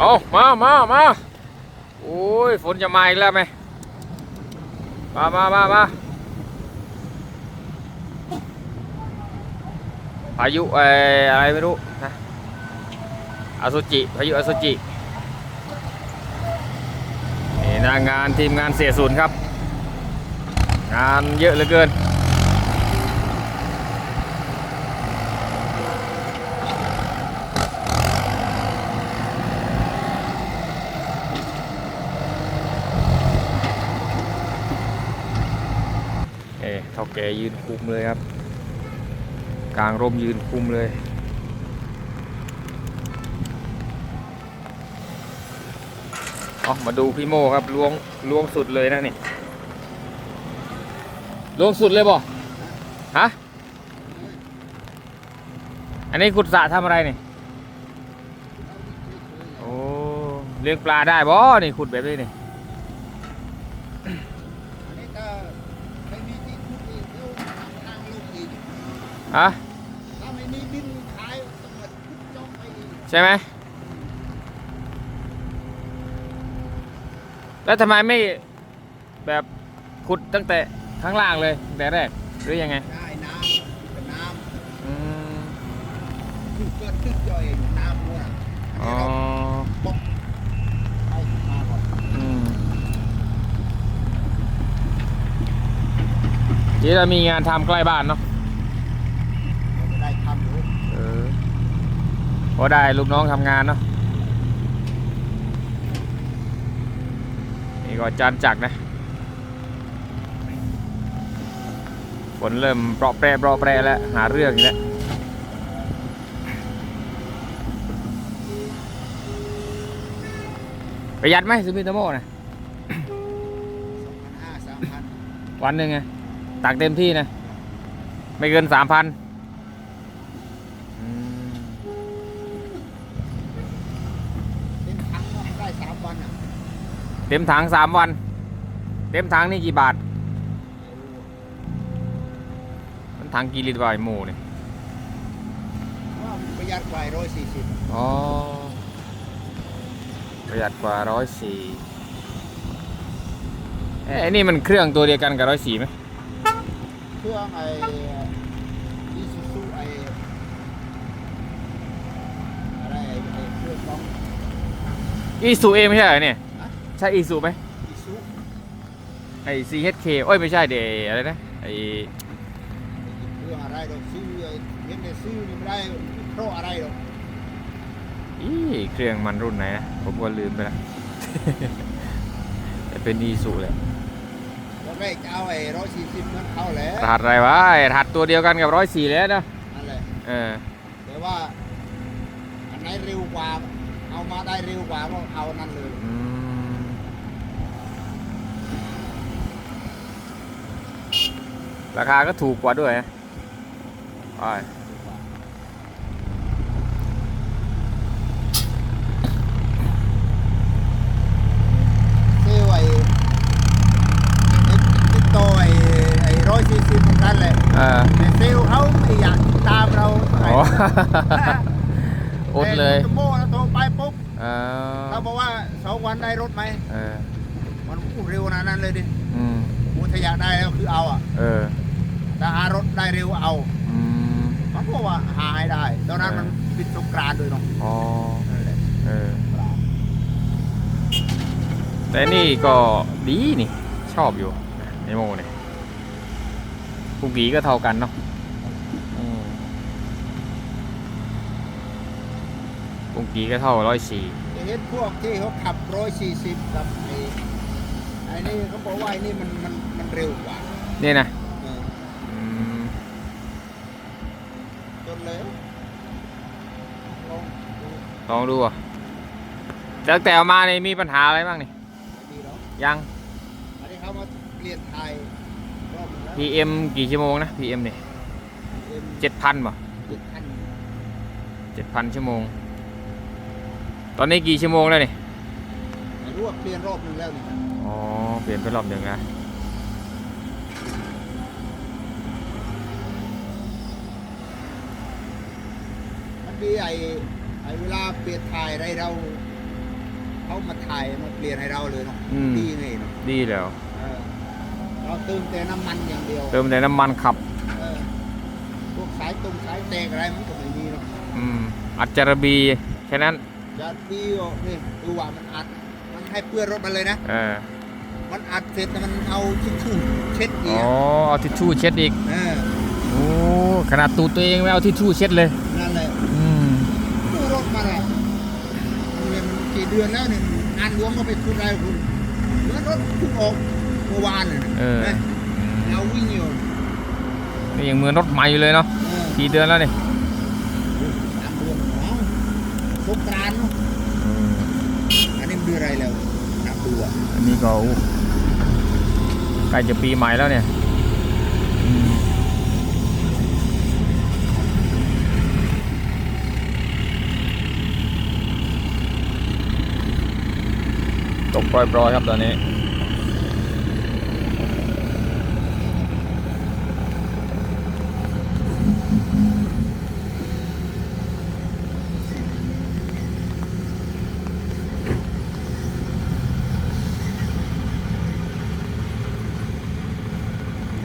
เอามามามาโอ้ยฝนจะมาอีกแล้วไหมมามามามาพายุอะไรไม่รู้นะอาซุจิพายุอาซุจินี่นางานทีมงานเสียศูนย์ครับ งานเยอะเหลือเกิน เอ๊ะเท่าแก ยืนคุมเลยครับ กลางร่มยืนคุมเลยเอามาดูพี่โมครับล้วงล้วงสุดเลยนะนี่ล้วงสุดเลยบ่ฮะอันนี้ขุดสระทำอะไรนี่โอ้เลี้ยงปลาได้บ่นี่ขุดแบบนี้นี่นี้ก็ไม่มีที่ขุดอีกเดี๋ยวทางลงอีก ฮะถ้าไม่มีดินขายต้องมาขุดจ้องไปอีกใช่ไหมแล้วทำไมไม่แบบขุดตั้งแต่ข้างล่างเลยตั้งแต่แรกหรือยังไงได้น้ำเป็นน้อืมำคือเกิดขึ้นจ่อยน้ำด้วยอ๋อบอกเอามาก่อนอืมนี่เรามีงานทำใกล้บ้านเนาะ เราจะได้ทำอยู่ เออ พอได้ลูกน้องทำงานเนาะนี่ก็จานจักรนะฝนเริ่มเปราะแปรเปราะแปรแล้วหาเรื่องอีกแล้วประหยัดไหมซูมิโตโมนะสองพันห้าสามพันวันหนึ่งไงตักเต็มที่นะ ไม่เกินสามพัน เต็มถังก็ได้สามวันอะ เต็มถังสามวัน เต็มถังนี่กี่บาท มันถังกี่ลิตรวะไอหมูเนี่ยว่ามันประหยัดกว่าร้อยสี่สิบอ๋อ ประหยัดกว่าร้อยสี่เอ้ยไอ้นี่มันเครื่องตัวเดียวกันกับร้อยสี่ไหม เครื่องไอ้อีซูซูไอ้อะไรไอ้ไอ้เครื่องของอีซูเอไม่ใช่เหรอเนี่ยฮะ ใช่อีซูไหมอีซูไอ CHK โอ้ยไม่ใช่เดอะไรนะไอเครื่องอะไรดอกซื้อไอ้เห็นแต่ซื้อนี่ไม่ได้เพราะอะไรหรอกอีเครื่องมันรุ่นไหนนะผมก็ลืมไปแล้วแต่เป็นอีซูแหละตอนแรกจะเอาไอ้ร้อยสี่สิบนั้นเข้าแล้วรหัสอะไรวะไอ้รหัสตัวเดียวกันกับร้อยสี่แล้วนะนั่นแหละเออแต่ว่าอันไหนเร็วกว่า เอามาได้เร็วกว่าก็เอานั่นเลยอืม ราคาก็ถูกกว่าด้วยนะไปเซลไอ้ติดต่อไอ้ไอ้ร้อยสี่สิบนั่นแหละเออแต่เซลเขาไม่อยากติดตามเราเท่าไหร่อ๋อ อดเลย แต่โม่เราโทรไปปุ๊บเออเขาบอกว่าสองวันได้รถไหม เออมันพูดเร็วขนาดนั้นเลยดิอืม โอ้ถ้าอยากได้แล้วคือเอาอะ เออ กรานต์ด้วยเนาะอ๋อนั่นแหละเออแต่นี่ก็ดีนี่ ชอบอยู่ไอโมเนี่ยปุกกีก็เท่ากันเนาะอืมปุกกีก็เท่าร้อยสี่จะเห็นพวกที่เขาขับร้อยสี่สิบกับไอ้ไอ้นี่เขาบอกว่าไอ้นี่มันมันมันเร็วกว่านี่นะ เออ อืม จนเลยลองดู ลองดูอะตั้งแต่เอามานี่มีปัญหาอะไรบ้างนี่ดีแล้วยัง อันนี้เขามาเปลี่ยนไทยรอบหนึงแล้ว PM กี่ชั่วโมงนะ PM เนี่ยเอ็มเจ็ดพันป่ะเจ็ดพันเจ็ดพันชั่วโมง ตอนนี้กี่ชั่วโมงแล้วนี่ไม่รู้ว่าเปลี่ยนรอบหนึงแล้วนี่อ๋อ เปลี่ยนไปรอบหนึ่งนะมันดีไอ้ไอ้ เวลาเปลี่ยนถ่ายอะไรเราเขามาถ่ายมาเปลี่ยนให้เราเลยเนาะอืม ดีไงเนาะดีแล้ว เออเราเติมแต่น้ำมันอย่างเดียวเติมแต่น้ำมันขับ เออพวกสายตรงสายแตกอะไรมันก็ไม่มีหรอกอืม อัดจารบีแค่นั้น จะดีก็นี่ดูว่ามันอัด มันให้เปื้อนรถมันเลยนะ เออ มันอัดเสร็จแต่มันเอาทิชชู่เช็ดอีอ๋กอ เอาทิชชู่เช็ดอีก เออโอ้ ขนาดตูดตัวเองไม่เอาทิชชู่เช็ดเลย นั่นแหละ อืม ดูรถมาแล้ว เนี่ยมันกี่เดือนแล้วเนี่ยงานหลวงก็ไปทุนอะไรคุณเหมือนรถเพิ่งออกเมื่อวานน่ะเออ นะเราวิ่งอยู่นี่ยังเหมือนรถใหม่อยู่เลยเนาะเออกี่เดือนแล้วนี่สามเดือนของสงกรานต์เนอะอันนี้มันเดือนอะไรแล้วนับดูอะอันนี้ก็อู้ใกล้จะปีใหม่แล้วเนี่ย ตกปล่อยๆครับตอนนี้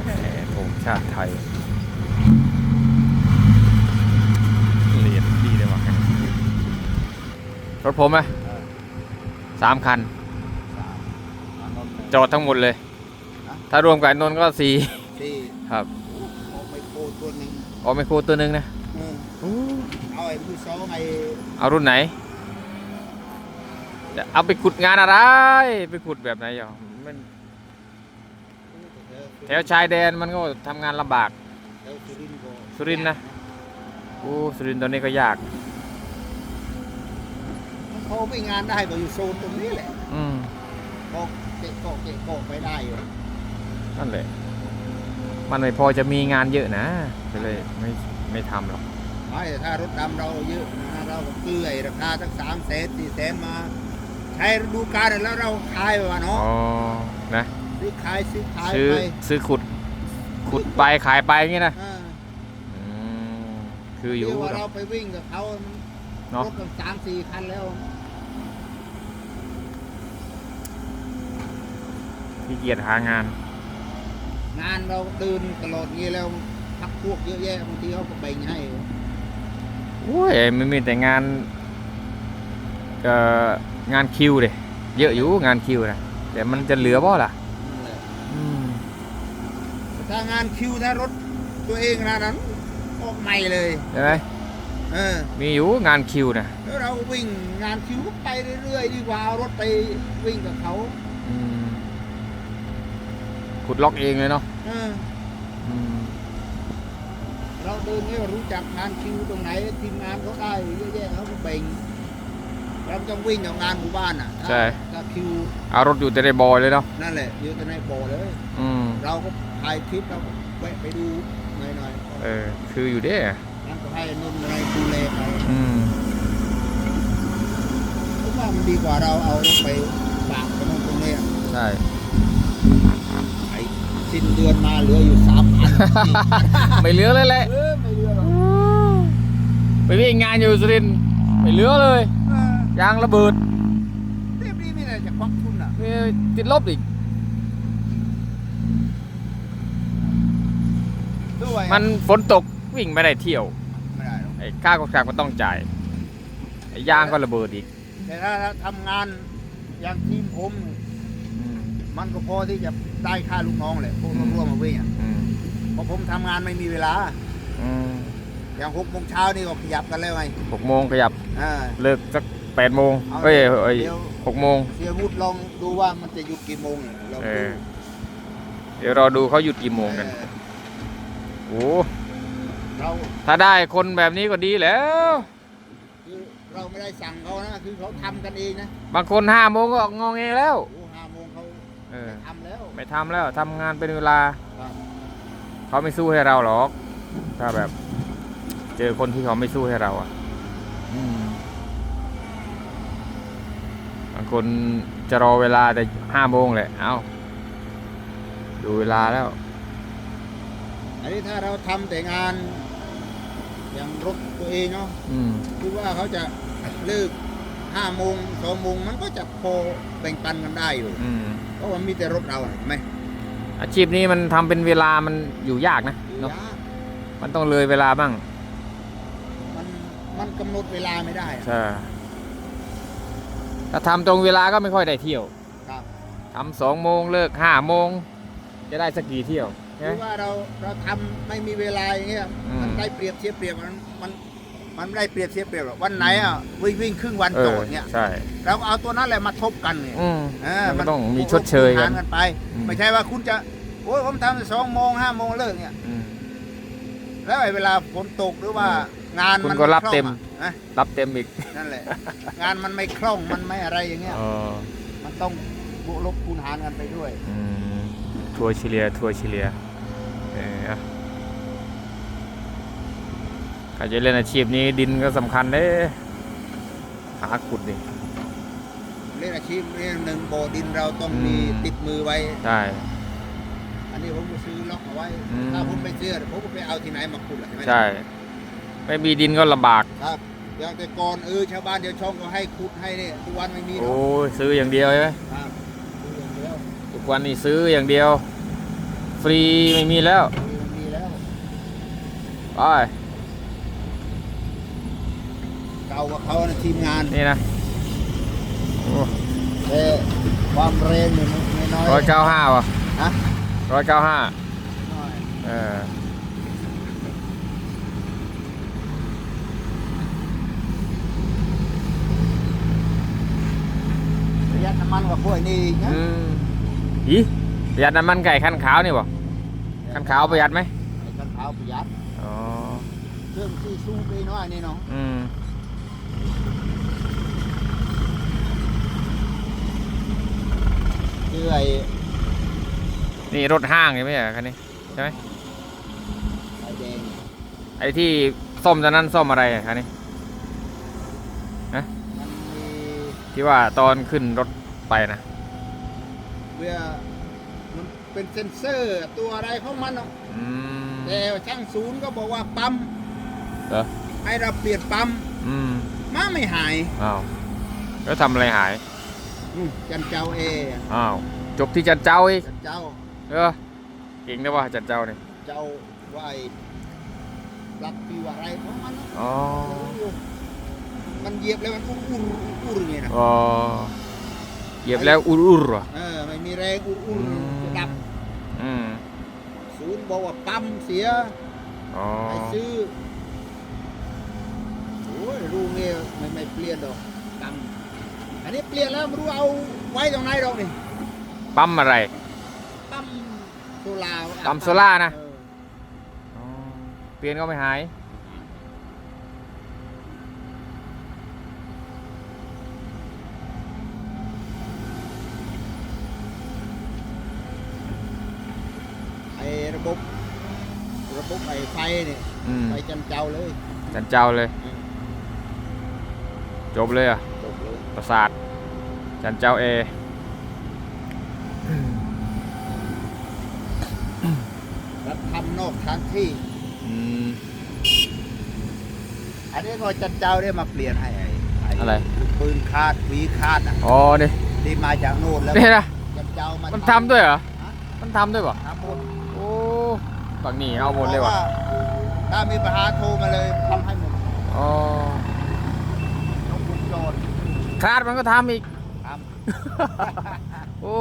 แหม่ธงชาติไทยเหรียญดีเลยว่ะรถผมไหมสามคัน จอดทั้งหมดเลยฮะถ้ารวมกับไอ้นนท์ก็สี่สี่ครับเอาไปโคตัวหนึ่งออกไมโครตัวหนึ่งนะเออเอาไอ้มือสองไอ้เอารุ่นไหนจะเอาไปขุดงานอะไร ไปขุดแบบไหนอะมันแถวชายแดนมันก็ทำงานลำบาก แถวสุรินทร์ก็สุรินทร์นะ โอ้สุรินทร์ตอนนี้ก็ยาก เขาไปงานได้ก็อยู่โซนตรงนี้แหละอืม ก็เกะก็เกะก็ไปได้อยู่นั่นแหละ มันไม่พอจะมีงานเยอะนะก็เลยไม่ไม่ทำหรอกไม่แต่ถ้ารถดำเราเยอะนะเราก็เกลื่อยราคาตั้งสามแสนสี่แสนมา ใช้ฤดูกาลแล้วเราขายไปว่าอ๋เนาะอนะซื้อขายซื้อขายซื้อไปซื้อขุด ขุดไปขายไปอย่างงี้นะอ่าอืมคืออยู่เรีกว่าเราไปวิ่งกับเขาเนาะ รถกันสามสี่คันแล้ว ขี้เกียจหางาน งานเราเดินตลอดงี้แล้วพักพวกเยอะแยะบางทีเขาก็แบ่งให้โอ้ยไม่มีแต่งานเอ่องานคิวเดยเยอะอยู่งานคิวนะแต่มันจะเหลือบ่ล่ะนั่นแหละอืมถ้างานคิวถ้ารถตัวเองนะนั้นออกใหม่เลย ใช่ไหมเออ มีอยู่งานคิวนะแล้วเราวิ่งงานคิวก็ไปเรื่อยๆดีกว่าเอารถไปวิ่งกับเขาอืม ขุดล็อกเองเลยเนาะเอออืมเราเดินเนี่ยรู้จักงานคิวตรงไหนทีมงานเขาได้เยอะแยะเขาก็แบ่งเราต้องวิ่งกับงานหมู่บ้านอะถ้าถ้าคิวเอารถอยู่แต่ในบอยเลยเนาะนั่นแหละอยู่แต่ในบ่อเลย อืมเราก็ถ่ายคลิปเราก็แวะไปดูหน่อยเออคืออยู่เด้ๆนั่นก็ให้นุ่นอะไรดูแลไปอืมผมว่ามันดีกว่าเราเอารถไปฝากตรงนู้นตรงนี้อะใช่ไอ้ สิ้นเดือนมาเหลืออยู่สามพันไม่เหลือเลยแหละ เออไม่เหลือหรอกไปวิ่งงานอยู่สุรินทร์ไม่เหลือเลยเออยางระเบิดเรียบรีบนี่แหละจะควักทุนอะมีติดลบอีก ด้วยมันฝนตกวิ่งไม่ได้เที่ยวไม่ได้หรอกไอ้ค่ากองกลางมันต้องจ่ายไอ้ยางก็ระเบิดอีกแต่ถ้าทำงานอย่างทีมผมอืมมันก็พอที่จะ ได้ค่าลูกน้องแหละพวกร่วมมาวิ่งอะอืมเพราะผมทำงานไม่มีเวลา อืมอย่างหกโมงเช้านี่ก็ขยับกันแล้วไงหกโมงขยับอ่า เลิกสักแปดโมงเอาเอ้ยเอ้ยเดี๋ยว หกโมง เสียวุฒิลองดูว่ามันจะหยุดกี่โมงเนี่ยเราเอดูอ เดี๋ยวเราดูเขาหยุดกี่โมงกันเออโอ้เราถ้าได้คนแบบนี้ก็ดีแล้ว คือเราไม่ได้สั่งเขานะ คือเขาทำกันเองนะบางคนห้าโมงก็งองเงแล้ว โอ้ห้าโมงเขาเออ ทำแล้ว ไม่ทำแล้วทำงานเป็นเวลา ครับ เขาไม่สู้ให้เราหรอก ถ้าแบบ เจอคนที่เขาไม่สู้ให้เราอะอืมบางคนจะรอเวลาแต่ห้าโมงแหละเอาดูเวลาแล้ว อันนี้ถ้าเราทำแต่งานอย่างรถตัวเองเนาะอืมคือว่าเขาจะเลิก ห้าโมงสองโมงมันก็จะพอแบ่งปันกันได้อยู่อืมเพราะว่ามีแต่รถเราเห็นไหมอาชีพนี้มันทำเป็นเวลามันอยู่ยากนะเนาะยากมันต้องเลยเวลาบ้างมันมันกำหนดเวลาไม่ได้อะใช่ถ้าทำตรงเวลาก็ไม่ค่อยได้เที่ยวครับทำสองโมงเลิกห้าโมงจะได้สักกี่เที่ยวหใช่รืไหม อว่าเราเราทำไม่มีเวลาอย่างเงี้ยอืม มันได้เปรียบเสียเปรียบมันมัน มันไม่ได้เปรียบเสียเปรียบหรอกวันไหนอะวิ่งวิ่งครึ่งวันเอโจอทย์เนี่ยใช่เราก็เอาตัวนั้นแหละมาทบกันเนี่ยอืมเออมันต้องมีชดเชยกันหารกันไปอืมไม่ใช่ว่าคุณจะโอ้ยผมทำสองโมงห้าโมงเลิกเนี่ยอืมแล้วไอ้เวลาฝนตกหรือว่างานคุณมันก็รับไคล่องเต็มอะนะรับเต็มอีกนั่นแหละ งานมันไม่คล่องมันไม่อะไรอย่างเงี้ยเออมันต้องบวกลบคูณหารกันไปด้วยอืมทัวร์เฉลี่ยทัวร์เฉลี่ยเออเอา ใครจะเล่นอาชีพนี้ดินก็สำคัญเด้หาขุดดิเล่นอาชีพนี้หนึ่งโบดินเราต้องอืมมีติดมือไว้ ใช่ อันนี้ผมก็ซื้อล็อกเอาไว้ อืม ถ้าผมไปซื้อผมก็ไปเอาที่ไหนมาขุดล่ะใช่ไหมใช่ ไม่มีดินก็ลำบาก ครับอย่างแต่ก่อนเออชาวบ้านเดี๋ยวช่องก็ให้ขุดให้เนี่ยทุกวันไม่มีหรโอ้อกยซื้ออย่างเดียวใช่ไหมครับซื้ออย่างเดียวทุกวันนี้ซื้ออย่างเดียว ฟรีไม่มีแล้วไม่มีแล้ว ไป เก่ากว่าเขานะทีมงานนี่นะโอ้แต่ความแรงเนี่ยมันไม่น้อยร้อยเก้าห้าว่ะฮะร้อยเก้าห้าน้อยเออประหยัดน้ำมันกว่าพวกนี้อีกนะอืมอีประหยัดน้ำมันไก่คันขาวนี่บ่คันขาวประหยัดไหมไอ้คันขาวประหยัดอ๋อเครื่องที่สู้ไปน้อยนี่เนาะอืม คือไอ้นี่รถห้างใช่ไหมอะคันนี้ใช่ไหมไอ้แดงไอ้ที่ส้มตอนนั้นส้มอะไรอะคันนี้มันมีที่ว่าตอนขึ้นรถไปนะเบื่อมันเป็นเซ็นเซอร์ตัวอะไรของมันเนาะอืมแต่ช่างศูนย์ก็บอกว่าปั๊มเหรอให้เราเปลี่ยนปั๊มอืมมาไม่หายอ้าวแล้วทำอะไรหายอืมจันเจ้าเอ อ้าว จบที่จันเจ้าอีกจันเจ้าเออเก่งนะว่าจันเจ้าเนี่ยเจ้าว่าไอ้รักปีว่าอะไรของมันเนาะอ๋อมันเหยียบแล้วมันอุ้รอุ้รอุ้รอย่างเงี้ยนะอ๋อเหยียบแล้วอุรอุรเหรอเออไม่มีแรงอุ้รอุ้รจะดับอืมศูนย์บอกว่าปั๊มเสียอ๋อไปซื้อโอ้ยรู้เงี้ยไม่ไม่เปลี่ยนดอกตังค์อันนี้เปลี่ยนแล้วไม่รู้เอาไว้ตรงไหนดอกนี่ ปั๊มอะไร ปั๊มโซล่าปั๊มโซล่านะ เอออ๋อเปลี่ยนก็ไม่หาย ไอ้ระบบระบบไอ้ไฟเนี่ยอืมไฟจันเจ้าเลยจันเจ้าเลยอืมจบเลยอะจบเลยประสาทจันเจ้าเอ รับทำน อกทางที่ อืม อันนี้ก็จันเจ้าได้มาเปลี่ยนให้ไอ้ไอะไรปืนคาดหวีคาดอะอ๋อนี่ที่มาจากโน่นแล้วนี่นะจันเจ้ามามันทำด้วยเหรอ ฮะมันทำด้วยเปล่ะทำหมดโอ้ฝั่งนี้เอาหมดเลยว่ะพราถ้ามีปัญหาโทรมาเลยทำให้หมดอ๋อต้องวงจรคาดมันก็ทำอีกทโอ้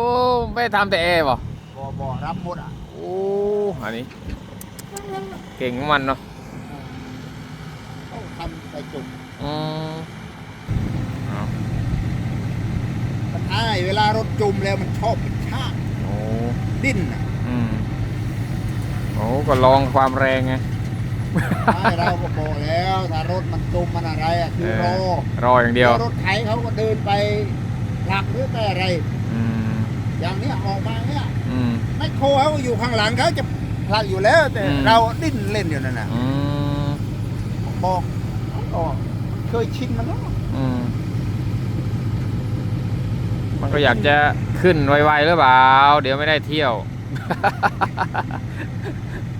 ไม่ทำแต่เอป่ะำบ่อบ่อรับหมดอะ โอ้ อันนี้ เก่งของมันเนาะเขาทำไปจบอืมเอาปัญหาไอ้เวลารถจุ่มแล้วมันชอบเป็นชาติโอ้ดิ้นอะอืมโอ้ก็ลองความแรงไงไม่เราก็บอกแล้วถ้ารถมันจุ่มมันอะไรอะคือรอรออย่างเดียวรถไถเขาก็เดินไปหลักหรือไปอะไร อืมอย่างเนี้ยออกมาเนี้ยอืมแมคโครเขาอยู่ข้างหลังเขาจะ ผลักอยู่แล้ว แต่อืม เราดิ้นเล่นอยู่นั่นน่ะอืมบอกอ๋อเคยชินมันแล้วอืมมันก็อยากจะขึ้นไวๆหรือเปล่า เดี๋ยวไม่ได้เที่ยว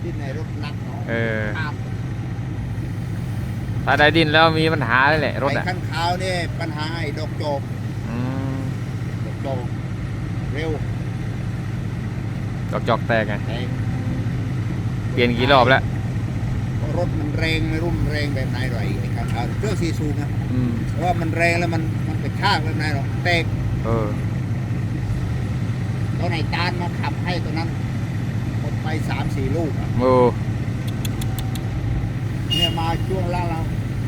ดิ้นในรถหนักเนาะเออ ครับถ้าได้ดินแล้วมีปัญหาเลยแหละรถไอ้อะขั้นขาวเนี่ยปัญหาไอ้ดอกโจกอืมดอกโจกเร็วจอกจอกแตกไงแต่ เปลี่ยนกี่รอบแล้วรถมันแรงไม่รุ่นแรงแบบไหนหรอกไอ้ขั้นขาวเครื่องซีซูนะอืมเพราะว่ามันแรงแล้วมันมันกระชากแบบไหนหรอกแตกเออ ตอนไหนตานมาขับให้ตัวนั้นหมดไปสามสี่ลูกอะโอ้เนี่ยมาช่วงล่างเรา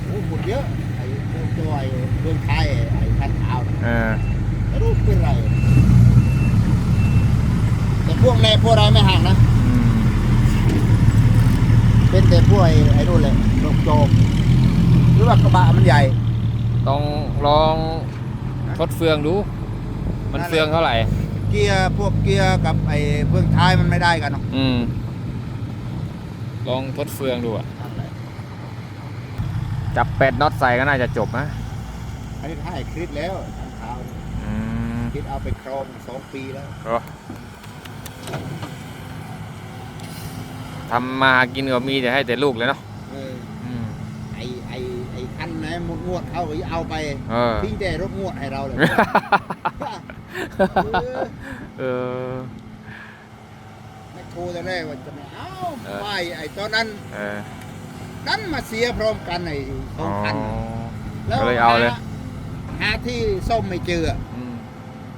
โอ้หมดเยอะไอ้ตัวตัวไอ้เรื่องไทยไอ้ขั้นขาวน่ะเออไม่รู้เป็นไรแต่พวกแร่พวกอะไรไม่ห่างนะอืม เป็นแต่พวกไอ้ไอ้นู่นเลยโจกโจกหรือว่ากระบะมันใหญ่ ต้องลองทดเฟืองดู มันเฟืองเท่าไหร่ เกียร์พวกเกียร์กับไอ้เบื้องท้ายมันไม่ได้กันหรอกอืม ลองทดเฟืองดูอะจับเป็ดน็อตใส่ก็น่าจะจบนะอันนี้ให้คลิปแล้วทางเท้าอืมคลิปเอาไปครองสองปีแล้วก็ ทำมาหากินก็มีแต่ให้แต่ลูกเลยเนาะเอออืม ไอ้ไอ้ไอ้คันไหนหมดงวดเขาก็เอาไปเออ ทิ้งแต่รถงวดให้เราเลย เออเออไม่โทรแต่แรกว่าจะไม่เอาเออ ไม่ไอ้ตอนนั้นเออดันมาเสียพร้อมกันไอ้สอ๋อ องคันก็เลยเอาเลย หหาที่ส้มไม่เจออืม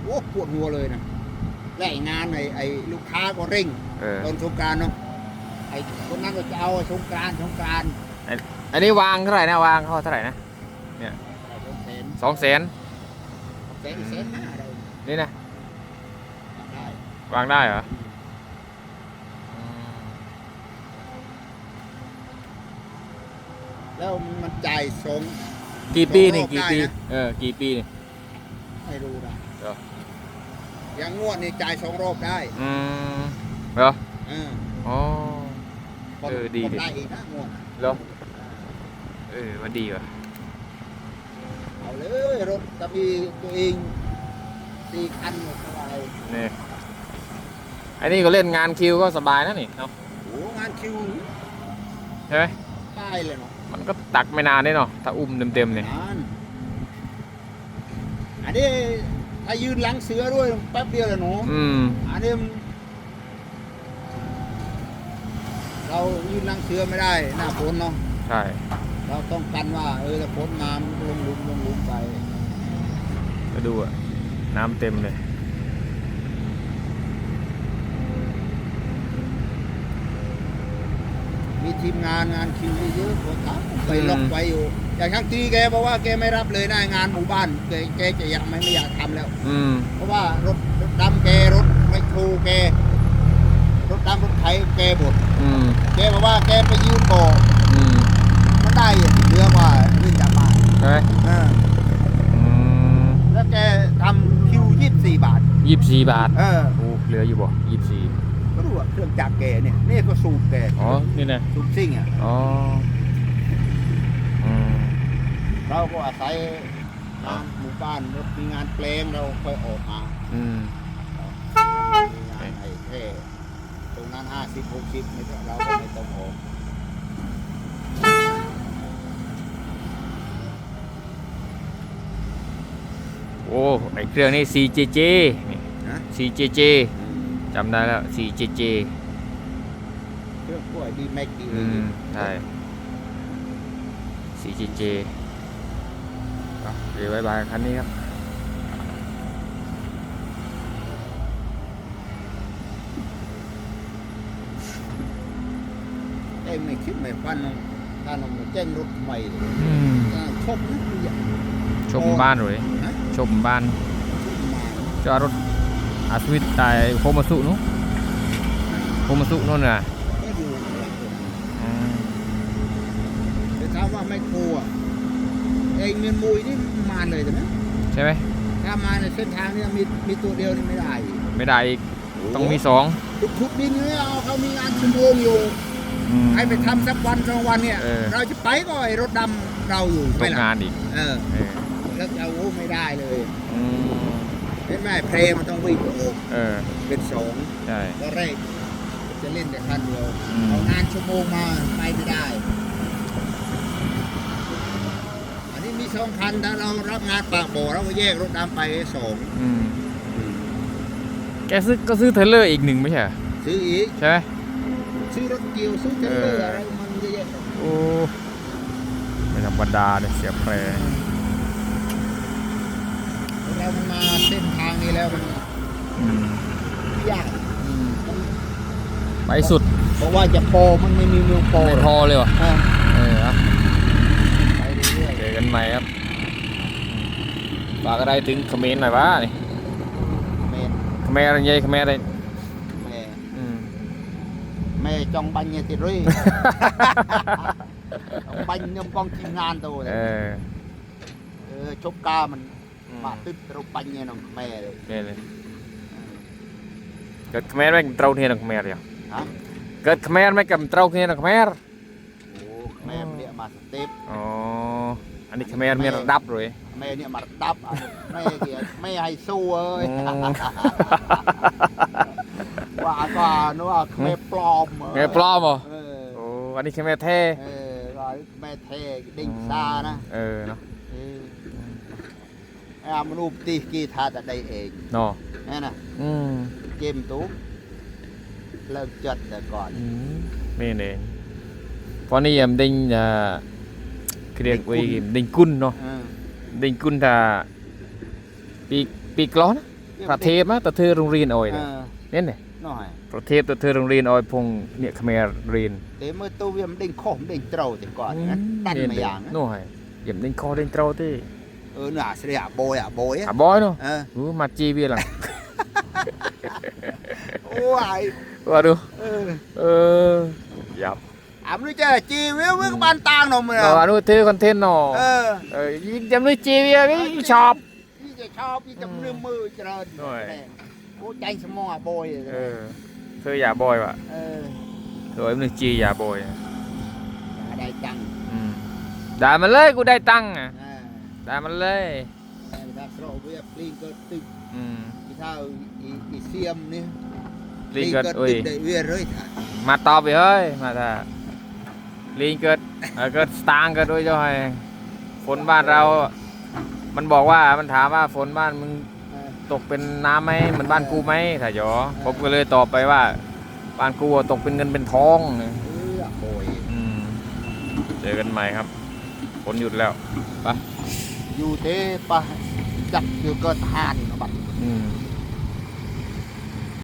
โอ้ปวดหัวเลยนะและไอ้งานไอ้ไอ้ลูกค้าก็เร่งเออตอนสงกรารเนาะ ไอ้คนนั้นก็จะเอาสงกรารสงกรารอันนี้วางเท่าไหร่นะวางเขาเท่าไหร่นะสองแสนสองแสนแสนแสนห้าได้นี่นะได้วางได้เหรออืมแล้วมันจ่ายสองกี่ปีนี่สองรอบกี่ปีได้นะเออกี่ปีนี่ ไม่รู้นะเหรอ อย่างงวดนี่จ่ายสองรอบได้อืมเหรอเอออ๋อ ผ่นเออดีผ่นดิได้อีกนะงวดเหรอเออมันดีว่ะ เอาเลยรถจะมีตัวเองสี่คันหมดเท่าไหร่นี่อันนี้ก็เล่นงานคิวก็สบายนะนี่เนาะโอ้งานคิวใช่ไหมได้เลยเนาะมันก็ตักไม่นานนี่เนาะถ้าอุ้มเต็มๆเนี่ยนานอันนี้ถ้ายืนหลังเสือด้วยแป๊บเดียวเลยหนูอืมอันนี้มัน เรายืนหลังเสือไม่ได้หน้าฝนเนาะใช่ เราต้องกันว่า เออถ้าฝนมามันลงหลุมลงหลุมไปก็ดูอะน้ำเต็มเลย มีทีมงานงานคิวเยอะๆผมถามไปอืมล็อกไว้อยู่ อย่างช่างตีแกบอกว่าแกไม่รับเลยนะงานหมู่บ้านแกแกจะยังไม่ไม่อยากทำแล้ว อืมเพราะว่ารถรถดำแกรถไมโครแก รถดำรถไถแกบดอืมแกบอกว่าแกไปยืนก่ออืมมันได้เรือว่าวิ่งจากบ้านใช่ไหมเอออืมแล้วแกทำคิวยี่สิบสี่บาท ยี่สิบสี่บาทเออ โอ้เหลืออยู่บ่ยี่สิบสี่ก็รู้ว่าเครื่องจักรแกเนี่ยนี่ก็สูบแกอ๋อนี่นะสูบซิ่งอะอ๋ออืมเราก็อาศัยตามหมู่บ้านรถมีงานเพลงเราค่อยออกมา อืมมีงานไอ้แค่ตรงนั้นห้า สิบหกสิบไม่ต้องเราก็ไม่ต้องออกโอ้ไอเครื่องนี่ CJJ นี่ นะ CJJ จำได้แล้ว CJJ เครื่องกล้วยดีแม็กดีเลอืยมใช่ CJJ ก็เดี๋ยวบายบายคันนี้ครับ เอ้ย ไม่คิดไม่ฟันน้องถ้าน้องมาแจ้งรถใหม่เลยอืมถ้าชอบนะคืออย่างชมบ้านเลยนะชมบ้านมาจอดรถอาสวิตตายโคมาสุนู้นโคมาสุนู่นน่ะก็อยู่หลังผมอืมแต่ถามว่าไม่กลัวไอ้เงินมุยนี่มาเลยแต่นะใช่ไหมถ้ามาในเส้นทางนี้มีมีตัวเดียวนี่ไม่ได้ ไม่ได้อีกต้องมีสองทุกทุกๆดินเนี่ยเอาเขามีงานชั่วโมงอยู่อืม ให้ไปทำสักวันสองวันเนี่ย เออ เราจะไปก็ไอ้รถดำเราอยู่ตไม่กล่ะงานอีกเออเออแล้วจะเอาโอ้ไม่ได้เลยอืมเห็นไหมเพลงมันต้องวิ่งตัวโอกเออเป็นสองใช่ตอนแรกจะเล่นแต่คันเดียวอืม เอางานชั่วโมงมาไปไม่ได้สองคันถ้าเรารับงานปากบ่อเราก็แยกรถดำไปสองอืมแกซื้อก็ซื้อเทรลเลอร์อีกหนึ่งไม่ใช่เหรอซื้ออีก ใช่ไหม ซื้อรถเกี่ยวซื้อเทรลเลอร์เออออะไรมันเยอะแยะโอ้ไม่ธรรมดาเลยเสียแพรแล้วมันมาเส้นทางนี้แล้วมันอืมยากไปสุดเพราะว่าจะโปรมันไม่มีเมืองโปรไม่พอเลยวะเออเออเอาไปเรื่อยเจอกันใหม่ครับฝากอะไรถึงคอมเขมนต์หน่อยวะนี่ๆเมนคอมเขมนต์อะไรยัยคอมเขมนต์อะไรแม่อืม ម៉ែចង់បាញ់ទៀតរុយបាញ់ខ្ញុំកងទីងានទៅអឺជប់ការមិនបាក់ទឹករូបបាញ់នឹងខ្មែរទេកើតខ្មែរមិនត្រូវគ្នានឹងខ្មែរទេកើតខ្មែរមិនក៏មិនត្រូវគ្នានឹងខ្មែរអូខ្មែរម្នាក់មកស្ទេបអូអានេះខ្មែរមានរដាប់រួយខ្មែរនេះមករដាប់អាខ្មែរគេខ្មែរឲ្យសួរអើយ ว่าก็นึกว่าแม่ปลอมแม่ปลอมเหรอเออโอ้อันนี้คอมเขมนต์เท่เออก็แม่เทดิ่งซานะเออเนาะเออไอ้อามันรูปตีกีทาแต่ได้เองเนาะนั่นน่ะอืมเกมตุ๊กเลิกจัดแต่ก่อนอืมนี่เองเพราะนี่ยมดิงอ่าเรียกว่าดิงกุนเนาะเออดิงกุนถ้าปีปีกล้อนนะประเทศมาแต่เธอโรงเรียนอ่อยเอเนี่ยอเนี่ยเนี่ยน้อยประเทศแต่เธอโรงเรียนอ่อยพงเนี่ยเขมรเรียนเดี๋ยวเมื่อตู้เวียมนดิ่งโคมดิ่งเตราแต่ก่อนนั้นดันมาอย่างนะนู่นยมดิงคอดิงเตราที่เออน่ะเสียโบยอะโบยอะอะบอยเนาะเออรู้มาจีเวียหลังโอ้ยว่าดูเออเออ ยับอะไม่รู้จะจีวิววิวบ้านตางหนอมึงเอออันนู้นเธอคอนเทนต์เนาะเออเออจำด้วยจีเวียนี่ชอบพี่จะชอบพี่จะมือมือเจริญหน่อยโอ้ใจสมองอะโบยเออเธออย่าบอยว่ะเออเธอไอ้มึงจีอย่าบอยได้จังอืมได้มันเลยกูได้ตังค์อะเออได้มันเลยแต่ถ้าโสเวียปลีนก็ตึกอืมที่เท่าอีอีเสียมนี่ลิงเกิดอุ้ย ตึกได้เวียเลยท่ามาตอบไปเฮ้ยมาถ้าลิงเกิดเออเกิดสตางค์เกิดด้วยเจ้าให้ฝนบ้านเรา มันบอกว่ามันถามว่าฝนบ้านมึงเออ ตกเป็นน้ำไหมเหมือนบ้านกูไหมถ้าหยอผมก็เลยตอบไปว่า บ้านกูอะตกเป็นเงินเป็นทองเนี่ยเออโบยอืมเจอกันใหม่ครับฝนหยุดแล้วไปอยู่เทปะจักอยู่ก็ทานบัดอืมเ